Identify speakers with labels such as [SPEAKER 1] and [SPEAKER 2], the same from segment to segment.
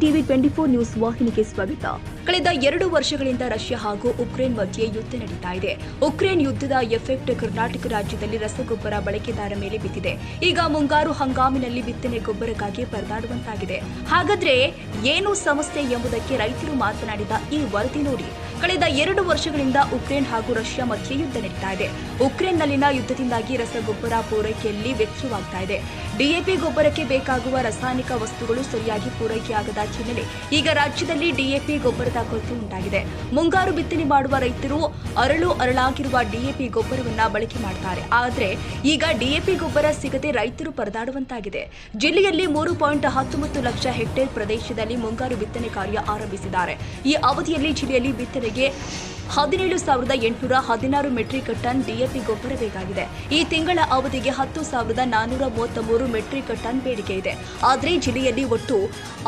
[SPEAKER 1] TV twenty four news ವಾಹಿನಿಗೆ ಸ್ವಾಗತ. ಕಳೆದ ಎರಡು ವರ್ಷಗಳಿಂದ ರಷ್ಯಾ ಹಾಗೂ ಉಕ್ರೇನ್ ಮಧ್ಯೆ ಯುದ್ಧ ನಡೀತಾ ಇದೆ. ಉಕ್ರೇನ್ ಯುದ್ಧದ ಎಫೆಕ್ಟ್ ಕರ್ನಾಟಕ ರಾಜ್ಯದಲ್ಲಿ ರಸಗೊಬ್ಬರ ಬಳಕೆದಾರ ಮೇಲೆ ಬಿದ್ದಿದೆ. ಈಗ ಮುಂಗಾರು ಹಂಗಾಮಿನಲ್ಲಿ ಬಿತ್ತನೆ ಗೊಬ್ಬರಕ್ಕಾಗಿ ಪರದಾಡುವಂತಾಗಿದೆ. ಹಾಗಾದ್ರೆ ಏನು ಸಮಸ್ಯೆ ಎಂಬುದಕ್ಕೆ ರೈತರು ಮಾತನಾಡಿದ ಈ ವರದಿ ನೋಡಿ. ಕಳೆದ ಎರಡು ವರ್ಷಗಳಿಂದ ಉಕ್ರೇನ್ ಹಾಗೂ ರಷ್ಯಾ ಮಧ್ಯೆ ಯುದ್ಧ ನಡೀತಾ ಇದೆ. ಉಕ್ರೇನ್ನಲ್ಲಿನ ಯುದ್ಧದಿಂದಾಗಿ ರಸಗೊಬ್ಬರ ಪೂರೈಕೆಯಲ್ಲಿ ವೆಚ್ಚವಾಗ್ತಾ ಇದೆ. ಡಿಎಪಿ ಗೊಬ್ಬರಕ್ಕೆ ಬೇಕಾಗುವ ರಾಸಾಯನಿಕ ವಸ್ತುಗಳು ಸರಿಯಾಗಿ ಪೂರೈಕೆಯಾಗದ ಹಿನ್ನೆಲೆ ಈಗ ರಾಜ್ಯದಲ್ಲಿ ಡಿಎಪಿ ಗೊಬ್ಬರದ ಕೊರತೆ ಉಂಟಾಗಿದೆ. ಮುಂಗಾರು ಬಿತ್ತನೆ ಮಾಡುವ ರೈತರು ಅರಳು ಅರಳಾಗಿರುವ ಡಿಎಪಿ ಗೊಬ್ಬರವನ್ನ ಬಳಕೆ ಮಾಡ್ತಾರೆ. ಆದರೆ ಈಗ ಡಿಎಪಿ ಗೊಬ್ಬರ ಸಿಗದೆ ರೈತರು ಪರದಾಡುವಂತಾಗಿದೆ. ಜಿಲ್ಲೆಯಲ್ಲಿ ಮೂರು ಪಾಯಿಂಟ್ ಹತ್ತೊಂಬತ್ತು ಲಕ್ಷ ಹೆಕ್ಟೇರ್ ಪ್ರದೇಶದಲ್ಲಿ ಮುಂಗಾರು ಬಿತ್ತನೆ ಕಾರ್ಯ ಆರಂಭಿಸಿದ್ದಾರೆ. ಈ ಅವಧಿಯಲ್ಲಿ ಜಿಲ್ಲೆಯಲ್ಲಿ ಬಿತ್ತನೆಗೆ ಹದಿನೇಳು ಸಾವಿರದ ಎಂಟುನೂರ ಹದಿನಾರು ಮೆಟ್ರಿಕ್ ಟನ್ ಡಿಎಪಿ ಗೊಬ್ಬರ ಬೇಕಾಗಿದೆ. ಈ ತಿಂಗಳ ಅವಧಿಗೆ ಹತ್ತು ಸಾವಿರದ ನಾನ್ನೂರ ಮೂವತ್ತ ಮೂರು ಮೆಟ್ರಿಕ್ ಟನ್ ಬೇಡಿಕೆ ಇದೆ. ಆದರೆ ಜಿಲ್ಲೆಯಲ್ಲಿ ಒಟ್ಟು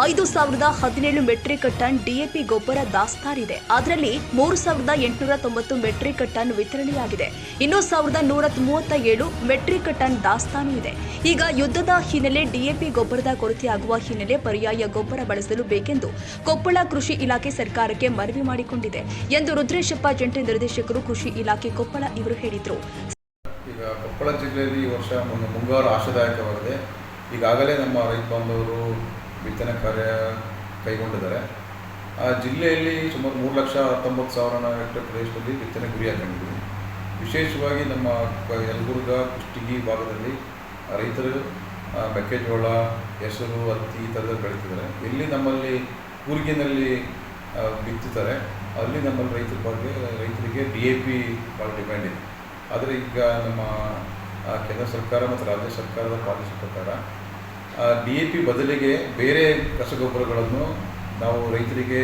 [SPEAKER 1] ಐದು ಸಾವಿರದ ಹದಿನೇಳು ಮೆಟ್ರಿಕ್ ಟನ್ ಡಿಎಪಿ ಗೊಬ್ಬರ ದಾಸ್ತಾನಿದೆ ಅದರಲ್ಲಿ ಮೂರು ಸಾವಿರದ ಎಂಟುನೂರ ತೊಂಬತ್ತು ಮೆಟ್ರಿಕ್ ಟನ್ ವಿತರಣೆಯಾಗಿದೆ. ಇನ್ನು ಸಾವಿರದ ನೂರ ಮೂವತ್ತ ಏಳು ಮೆಟ್ರಿಕ್ ಟನ್ ದಾಸ್ತಾನು ಇದೆ. ಈಗ ಯುದ್ಧದ ಹಿನ್ನೆಲೆ ಡಿಎಪಿ ಗೊಬ್ಬರದ ಕೊರತೆಯಾಗುವ ಹಿನ್ನೆಲೆ ಪರ್ಯಾಯ ಗೊಬ್ಬರ ಬಳಸಲು ಬೇಕೆಂದು ಕೊಪ್ಪಳ ಕೃಷಿ ಇಲಾಖೆ ಸರ್ಕಾರಕ್ಕೆ ಮನವಿ ಮಾಡಿಕೊಂಡಿದೆ ಎಂದು ರುದ್ರೇಶಪ್ಪ ಜಂಟಿ ನಿರ್ದೇಶಕರು ಕೃಷಿ ಇಲಾಖೆ ಕೊಪ್ಪಳ ಇವರು ಹೇಳಿದರು.
[SPEAKER 2] ಈಗ ಕೊಪ್ಪಳ ಜಿಲ್ಲೆಯಲ್ಲಿ ಈ ವರ್ಷ ಮುಂಗಾರು ಆಶಾದಾಯಕವಾಗಿದೆ. ಈಗಾಗಲೇ ನಮ್ಮ ರೈತ ಬಾಂಧವರು ಬಿತ್ತನೆ ಕಾರ್ಯ ಕೈಗೊಂಡಿದ್ದಾರೆ. ಆ ಜಿಲ್ಲೆಯಲ್ಲಿ ಸುಮಾರು ಮೂರು ಲಕ್ಷ ಹತ್ತೊಂಬತ್ತು ಸಾವಿರ ಹೆಕ್ಟರ್ ಪ್ರದೇಶದಲ್ಲಿ ಬಿತ್ತನೆ ಗುರಿ ಹಾಕೊಂಡಿದ್ದೀವಿ ವಿಶೇಷವಾಗಿ ನಮ್ಮ ಯಲಬುರ್ಗ, ಕುಷ್ಟಗಿ ಭಾಗದಲ್ಲಿ ರೈತರು ಮೆಕ್ಕೆಜೋಳ, ಹೆಸರು, ಹತ್ತಿ ಈ ಥರದ ಬೆಳೀತಿದ್ದಾರೆ. ಇಲ್ಲಿ ನಮ್ಮಲ್ಲಿ ಕೂರ್ಗಿನಲ್ಲಿ ಬಿತ್ತುತ್ತಾರೆ ಅಲ್ಲಿ ನಮ್ಮಲ್ಲಿ ರೈತರ ಬಗ್ಗೆ, ರೈತರಿಗೆ ಡಿ ಎ ಪಿ ಭಾಳ ಡಿಮ್ಯಾಂಡ್ ಇದೆ. ಆದರೆ ಈಗ ನಮ್ಮ ಕೇಂದ್ರ ಸರ್ಕಾರ ಮತ್ತು ರಾಜ್ಯ ಸರ್ಕಾರದ ಪಾಲಿಸಿ ಪ್ರಕಾರ ಡಿ ಎ ಪಿ ಬದಲಿಗೆ ಬೇರೆ ರಸಗೊಬ್ಬರಗಳನ್ನು ನಾವು ರೈತರಿಗೆ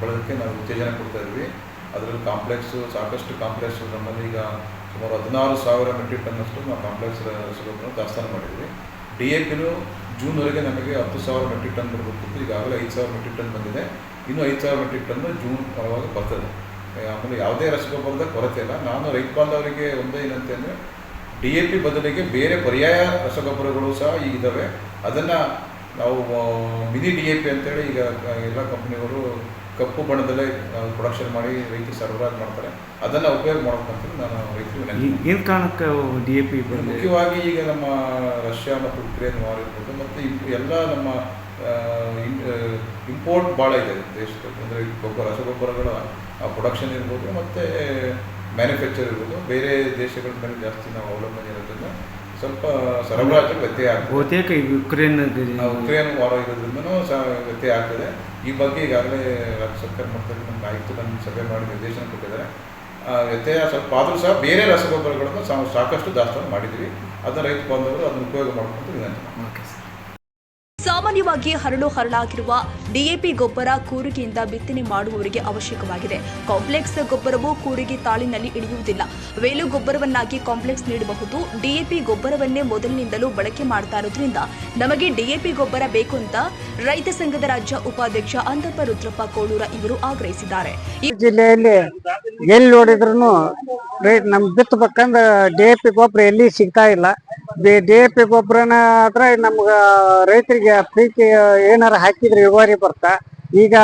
[SPEAKER 2] ಬಳಕೆ ನಾವು ಉತ್ತೇಜನ ಕೊಡ್ತಾ ಇದ್ವಿ. ಅದರಲ್ಲಿ ಕಾಂಪ್ಲೆಕ್ಸು ಸಾಕಷ್ಟು ಕಾಂಪ್ಲೆಕ್ಸ್ ನಮ್ಮಲ್ಲಿ ಈಗ ಸುಮಾರು ಹದಿನಾರು ಸಾವಿರ ಮೆಟ್ರಿಕ್ ಟನ್ನಷ್ಟು ನಾವು ಕಾಂಪ್ಲೆಕ್ಸ್ ರಸಗೊಬ್ಬರ ದಾಸ್ತಾನು ಮಾಡಿದ್ವಿ. ಡಿ ಎ ಪಿನೂ ಜೂನ್ವರೆಗೆ ನಮಗೆ ಹತ್ತು ಸಾವಿರ ಮೆಟ್ರಿಕ್ ಟನ್ ಬರಬೇಕಿತ್ತು. ಈಗಾಗಲೇ ಐದು ಸಾವಿರ ಮೆಟ್ರಿಕ್ ಟನ್ ಬಂದಿದೆ. ಇನ್ನು ಐದು ಸಾವಿರ ಮೆಟ್ರಿಕ್ ಟನ್ನು ಜೂನ್ ಪರವಾಗಿ ಬರ್ತದೆ. ಆಮೇಲೆ ಯಾವುದೇ ರಸಗೊಬ್ಬರದ ಕೊರತೆ ಇಲ್ಲ. ನಾನು ರೈತ ಬಾಂಧವರಿಗೆ ಒಂದೇ ಏನಂತೆ ಅಂದರೆ ಡಿ ಎ ಪಿ ಬದಲಿಗೆ ಬೇರೆ ಪರ್ಯಾಯ ರಸಗೊಬ್ಬರಗಳು ಸಹ ಈಗ ಇದ್ದಾವೆ ಅದನ್ನು ನಾವು ಮಿನಿ ಡಿ ಎ ಪಿ ಅಂತೇಳಿ ಈಗ ಎಲ್ಲ ಕಂಪ್ನಿಗಳು ಕಪ್ಪು ಬಣ್ಣದಲ್ಲೇ ಪ್ರೊಡಕ್ಷನ್ ಮಾಡಿ ರೈತರು ಸರಬರಾಜು ಮಾಡ್ತಾರೆ. ಅದನ್ನು ಉಪಯೋಗ ಮಾಡ್ಬೇಕಂತ ನಾನು ರೈತರಿಗೆ
[SPEAKER 3] ಏನು ಕಾರಣಕ್ಕೆ ಡಿ ಎ ಪಿ
[SPEAKER 2] ಮುಖ್ಯವಾಗಿ ಈಗ ನಮ್ಮ ರಷ್ಯಾ ಮತ್ತು ಉಕ್ರೇನ್ ವಾರ್ ಇರ್ಬೋದು ಮತ್ತು ಇಬ್ಬರು ಎಲ್ಲ ನಮ್ಮ ಇಂಪೋರ್ಟ್ ಭಾಳ ಇದೆ ದೇಶದಲ್ಲಿ ಅಂದರೆ ಗೊಬ್ಬರ ರಸಗೊಬ್ಬರಗಳ ಪ್ರೊಡಕ್ಷನ್ ಇರ್ಬೋದು ಮತ್ತು ಮ್ಯಾನುಫ್ಯಾಕ್ಚರ್ ಇರ್ಬೋದು. ಬೇರೆ ದೇಶಗಳ ಮೇಲೆ ಜಾಸ್ತಿ ನಾವು ಅವಲಂಬನೆ ಇರೋದ್ರಿಂದ ಸ್ವಲ್ಪ ಸರಬರಾಜು ವ್ಯತ್ಯಯ ಆಗ್ತದೆ.
[SPEAKER 3] ಬಹುತೇಕ ಈ ಉಕ್ರೇನ್
[SPEAKER 2] ವಾರ ಇರೋದ್ರಿಂದನೂ ಸಹ ವ್ಯತ್ಯಯ ಆಗ್ತದೆ. ಈ ಬಗ್ಗೆ ಈಗಾಗಲೇ ರಾಜ್ಯ ಸರ್ಕಾರ ಮಟ್ಟದಲ್ಲಿ ನಮ್ಮ ಆಯುಕ್ತ ನಮ್ಮ ಸಭೆ ಮಾಡಿ ನಿರ್ದೇಶನ ಕೊಟ್ಟಿದ್ದಾರೆ. ವ್ಯತ್ಯಯ ಸ್ವಲ್ಪ ಆದರೂ ಸಹ ಬೇರೆ ರಸಗೊಬ್ಬರಗಳನ್ನು ಸಾಕಷ್ಟು ದಾಸ್ತಾನು ಮಾಡಿದ್ದೀವಿ. ಅದನ್ನು ರೈತ ಬಾಂಧವರು ಅದನ್ನು ಉಪಯೋಗ ಮಾಡ್ಕೊಂಡು ವಿನಂತಿ
[SPEAKER 3] ಓಕೆ ಸರ್.
[SPEAKER 1] ಸಾಮಾನ್ಯವಾಗಿ ಹರಳು ಹರಳಾಗಿರುವ ಡಿಎಪಿ ಗೊಬ್ಬರ ಕೂರಿಗೆಯಿಂದ ಬಿತ್ತನೆ ಮಾಡುವವರಿಗೆ ಅವಶ್ಯಕವಾಗಿದೆ. ಕಾಂಪ್ಲೆಕ್ಸ್ ಗೊಬ್ಬರವು ಕೂರಿಗೆ ತಾಳಿನಲ್ಲಿ ಇಳಿಯುವುದಿಲ್ಲ. ವೇಲು ಗೊಬ್ಬರವನ್ನಾಗಿ ಕಾಂಪ್ಲೆಕ್ಸ್ ನೀಡಬಹುದು. ಡಿಎಪಿ ಗೊಬ್ಬರವನ್ನೇ ಮೊದಲಿನಿಂದಲೂ ಬಳಕೆ ಮಾಡ್ತಾ ಇರೋದ್ರಿಂದ ನಮಗೆ ಡಿಎಪಿ ಗೊಬ್ಬರ ಬೇಕು ಅಂತ ರೈತ ಸಂಘದ ರಾಜ್ಯ ಉಪಾಧ್ಯಕ್ಷ ಅಂತಪ್ಪ ರುದ್ರಪ್ಪ ಕೋಳೂರ ಇವರು ಆಗ್ರಹಿಸಿದ್ದಾರೆ.
[SPEAKER 4] ಜಿಲ್ಲೆಯಲ್ಲಿ ಎಲ್ಲಿ ನೋಡಿದ್ರು ನಮ್ ಬಿತ್ತಬೇಕಂದ್ರೆ ಡಿಎಪಿ ಗೊಬ್ಬರ ಎಲ್ಲಿ ಸಿಗ್ತಾ ಇಲ್ಲ. ಡಿ ಎ ಪಿ ಗೊಬ್ಬರನ ಆದ್ರೆ ನಮ್ಗ ರೈತರಿಗೆ ಪ್ರೀತಿ ಏನಾರ ಹಾಕಿದ್ರೆ ಇಳುವರಿ ಬರ್ತಾ. ಈಗ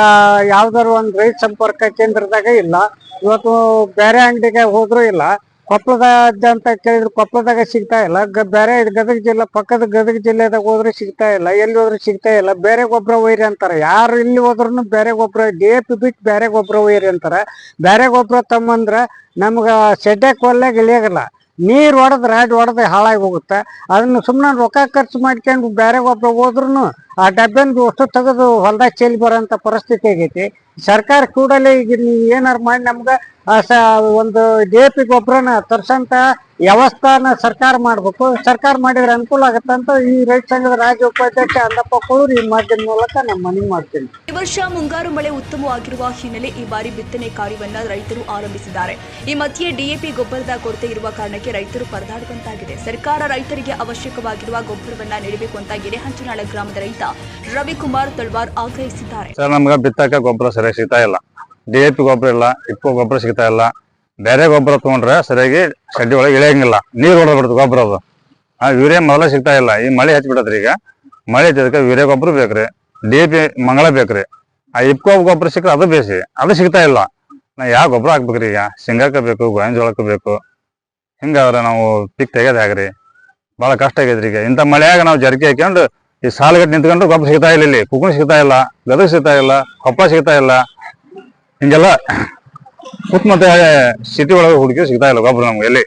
[SPEAKER 4] ಯಾವ್ದಾರು ಒಂದ್ ರೈತ ಸಂಪರ್ಕ ಕೇಂದ್ರದಾಗ ಇಲ್ಲ. ಇವತ್ತು ಬೇರೆ ಅಂಗಡಿಗೆ ಹೋದ್ರು ಇಲ್ಲ. ಕೊಪ್ಪಳದ ಅಂತ ಕೇಳಿದ್ರು ಕೊಪ್ಪಳದಾಗ ಸಿಗ್ತಾ ಇಲ್ಲ. ಬೇರೆ ಗದಗ ಜಿಲ್ಲೆ, ಪಕ್ಕದ ಗದಗ ಜಿಲ್ಲೆದಾಗ ಹೋದ್ರೆ ಸಿಗ್ತಾ ಇಲ್ಲ. ಎಲ್ಲಿ ಹೋದ್ರೆ ಸಿಗ್ತಾ ಇಲ್ಲ. ಬೇರೆ ಗೊಬ್ಬರ ಒಯ್ರಿ ಅಂತಾರೆ. ಯಾರು ಇಲ್ಲಿ ಹೋದ್ರು ಬೇರೆ ಗೊಬ್ಬರ, ಡಿ ಎ ಪಿ ಬಿಟ್ಟು ಬೇರೆ ಗೊಬ್ಬರ ಒಯ್ರಿ ಅಂತಾರೆ. ಬೇರೆ ಗೊಬ್ಬರ ತಮ್ಮಂದ್ರ ನಮ್ಗ ಸೆಡ್ಯಾಕ್ ಹೊಲ್ಯಾಗ ಇಳಿಯಾಗಲ್ಲ ನೀರ್ ಹೊಡೆದ್ ರಾಡ್ ಹೊಡೆದ್ ಹಾಳಾಗಿ ಹೋಗುತ್ತೆ. ಅದನ್ನ ಸುಮ್ಮನೆ ರೊಕ್ಕ ಖರ್ಚು ಮಾಡ್ಕೊಂಡು ಬೇರೆ ಒಬ್ಬ ಹೋದ್ರು ಆ ಡಬ್ಬೆನ್ ಅಷ್ಟು ತೆಗೆದು ಹೊಲ್ದಾಗ ಚೆಲ್ಲಿ ಬರೋಂಥ ಪರಿಸ್ಥಿತಿ ಆಗೈತಿ. ಸರ್ಕಾರ ಕೂಡಲೇ ಈಗ ಏನಾರು ಮಾಡಿ ನಮ್ಗ ಒಂದು ಡಿ ಎ ಪಿ ಗೊಬ್ಬರನ ತರ್ಸಂತ ವ್ಯವಸ್ಥಾನ ಸರ್ಕಾರ ಮಾಡ್ಬೇಕು. ಸರ್ಕಾರ ಮಾಡಿದ್ರೆ ಅನುಕೂಲ ಆಗತ್ತಂತ ಈ ರೈತ ಸಂಘದ ರಾಜ್ಯ ಉಪಾಧ್ಯಕ್ಷ ಅಂದಪ್ಪ ಕೊಳೂರು ಈ ಮಾಧ್ಯಮದ ಮೂಲಕ ನಾನು ಮನವಿ ಮಾಡ್ತೀನಿ.
[SPEAKER 1] ಈ ವರ್ಷ ಮುಂಗಾರು ಮಳೆ ಉತ್ತಮವಾಗಿರುವ ಹಿನ್ನೆಲೆ ಈ ಬಾರಿ ಬಿತ್ತನೆ ಕಾರ್ಯವನ್ನ ರೈತರು ಆರಂಭಿಸಿದ್ದಾರೆ. ಈ ಮಧ್ಯೆ ಡಿಎಪಿ ಗೊಬ್ಬರದ ಕೊರತೆ ಇರುವ ಕಾರಣಕ್ಕೆ ರೈತರು ಪರದಾಡುವಂತಾಗಿದೆ. ಸರ್ಕಾರ ರೈತರಿಗೆ ಅವಶ್ಯಕವಾಗಿರುವ ಗೊಬ್ಬರವನ್ನ ನೀಡಬೇಕು ಅಂತ ಗೆರೆಹಂಚನಾಳ ಗ್ರಾಮದ ರೈತ ರವಿಕುಮಾರ್ ತಳ್ವಾರ್ ಆಗ್ರಹಿಸಿದ್ದಾರೆ.
[SPEAKER 5] ಸರ್ ನಮ್ಗೆ ಬಿತ್ತಕ್ಕೆ ಗೊಬ್ಬರ ಸರಿಯಾಗಿ ಸಿಗ್ತಾ ಇಲ್ಲ. ಡಿ ಎ ಪಿ ಗೊಬ್ಬರ ಇಲ್ಲ ಇಪ್ಪು ಗೊಬ್ಬರ ಸಿಗ್ತಾ ಇಲ್ಲ. ಬೇರೆ ಗೊಬ್ಬರ ತಗೊಂಡ್ರೆ ಸರಿಯಾಗಿ ಶೆಡ್ಡಿ ಒಳಗೆ ಇಳಿಯಂಗಿಲ್ಲ. ನೀರು ಹೊಡೆದ್ಬಿಡ್ತು ಗೊಬ್ಬರ ಅದು. ಆ ಯೂರಿಯ ಮೊದಲ ಸಿಗ್ತಾ ಇಲ್ಲ. ಈ ಮಳೆ ಹಚ್ಬಿಡತ್ರಿ ಈಗ. ಮಳೆ ಹಚ್ಚಿದಕ್ಕೆ ಯೂರಿಯ ಗೊಬ್ಬರ ಬೇಕ್ರಿ. ಡಿ ಎ ಪಿ ಮಂಗಳ ಬೇಕ್ರಿ. ಆ ಇಪ್ಕೋ ಗೊಬ್ಬರ ಸಿಕ್ಕರೆ ಅದು ಬೇಸಿ. ಅದು ಸಿಗ್ತಾ ಇಲ್ಲ. ನಾ ಯಾವ ಗೊಬ್ಬರ ಹಾಕ್ಬೇಕ್ರಿ ಈಗ? ಶೇಂಗಾಕ ಬೇಕು ಗೋವಿನ ಬೇಕು. ಹಿಂಗಾದ್ರೆ ನಾವು ಪಿಕ್ ತೆಗೆದಾಗ್ರಿ ಭಾಳ ಕಷ್ಟ ಆಗೈತ್ರಿ ಈಗ. ಇಂಥ ಮಳೆಯಾಗ ನಾವು ಜರ್ಕಿ ಹಾಕ್ಕೊಂಡು ಈ ಸಾಲುಗಟ್ಟು ನಿಂತ್ಕೊಂಡು ಗೊಬ್ಬರ ಸಿಗ್ತಾ ಇಲ್ಲ ಇಲ್ಲಿ. ಕುಕ್ಕುಣ ಸಿಗ್ತಾ ಇಲ್ಲ, ಗದಗ ಸಿಗ್ತಾ ಇಲ್ಲ, ಕೊಪ್ಪ ಸಿಗ್ತಾ ಇಲ್ಲ. ಹಿಂಗೆಲ್ಲ ಸುತ್ತಮುತ್ತ ಸಿಟಿ ಒಳಗೆ ಹುಡುಗಿ ಸಿಗ್ತಾ ಇಲ್ಲ ಗೊಬ್ಬರ ನಮ್ಗೆ ಎಲ್ಲಿ?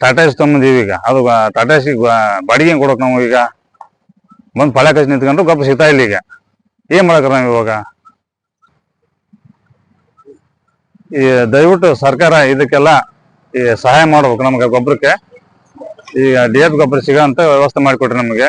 [SPEAKER 5] ಟಾಟಾ ಎಸ್ ತಮ್ಮದೀವಿ ಈಗ. ಅದು ಟಾಟಾ ಎಸ್ ಬಾಡಿಗೆ ಕೊಡೋಕೆ ನಾವು ಈಗ? ಬಂದು ಪಳೆ ಕಸಿ ನಿಂತ್ಕೊಂಡು ಗೊಬ್ಬರ ಸಿಗ್ತಾ ಇಲ್ಲ ಈಗ. ಏನ್ ಮಾಡಕ್ರ ನಾವು ಇವಾಗ? ಈ ದಯವಿಟ್ಟು ಸರ್ಕಾರ ಇದಕ್ಕೆಲ್ಲ ಈ ಸಹಾಯ ಮಾಡ್ಬೇಕು ನಮ್ಗೆ ಗೊಬ್ಬರಕ್ಕೆ ಈಗ ಡಿ ಎಫ್ ಗೊಬ್ಬರ ಸಿಗೋ ಅಂತ ವ್ಯವಸ್ಥೆ ಮಾಡಿಕೊಟ್ರಿ ನಮಗೆ.